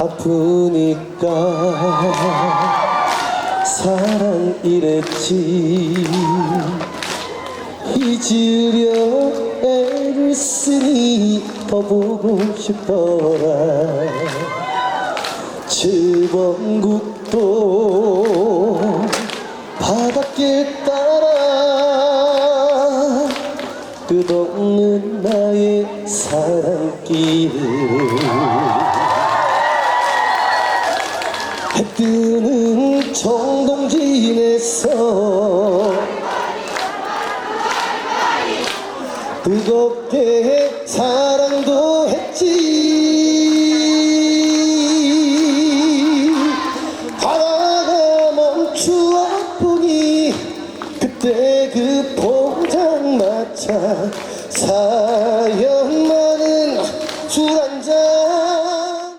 아프니까 사랑 이랬지. 잊으려 애를 쓰니 더 보고 싶어라. 칠번국도 바닷길 따라 끝없는 나의 사랑길 청동진에서 뜨겁게 사랑도 했지. 바다가 멈추었보니 그때 그 포장마차 사연